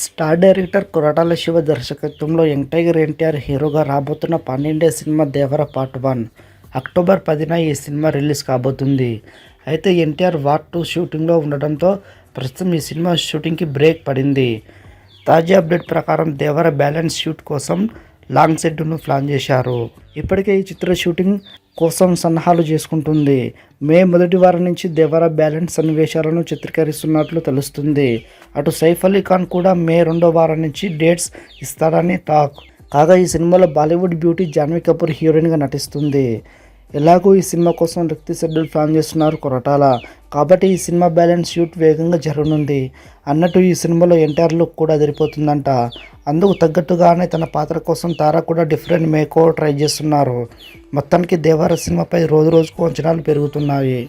Star director Koratala Shiva దర్శకత్వంలో young tiger NTR హీరోగా రాబోతున్న పన్నెండే cinema Devara part one. October పదిన ఈ సినిమా రిలీజ్ కాబోతుంది. అయితే ఎన్టీఆర్ వార్ టూ షూటింగ్లో ఉండడంతో ప్రస్తుతం ఈ సినిమా షూటింగ్కి బ్రేక్ పడింది. తాజా అప్డేట్ ప్రకారం దేవర బ్యాలెన్స్ షూట్ కోసం లాంగ్ సెట్ను ప్లాన్ చేశారు. ఇప్పటికే ఈ చిత్ర షూటింగ్ కోసం సన్నాహాలు చేసుకుంటుంది. మే మొదటి వారం నుంచి దేవర బ్యాలెన్స్ సన్నివేశాలను చిత్రీకరిస్తున్నట్లు తెలుస్తుంది. అటు సైఫ్ అలీ ఖాన్ కూడా మే రెండో వారం నుంచి డేట్స్ ఇస్తాడని టాక్. కాగా ఈ సినిమాలో బాలీవుడ్ బ్యూటీ జాన్వీ కపూర్ హీరోయిన్గా నటిస్తుంది. ఎలాగో ఈ సినిమా కోసం రిక్తి షెడ్యూల్ ప్లాన్ చేస్తున్నారు కొరటాల. కాబట్టి ఈ సినిమా బ్యాలెన్స్ షూట్ వేగంగా జరగనుంది. అన్నట్టు ఈ సినిమాలో ఎన్టీఆర్ లుక్ కూడా అదిరిపోతుందంట. అందుకు తగ్గట్టుగానే తన పాత్ర కోసం తారా కూడా డిఫరెంట్ మేకో ట్రై చేస్తున్నారు. మొత్తానికి దేవార సినిమాపై రోజు రోజుకు అంచనాలు పెరుగుతున్నాయి.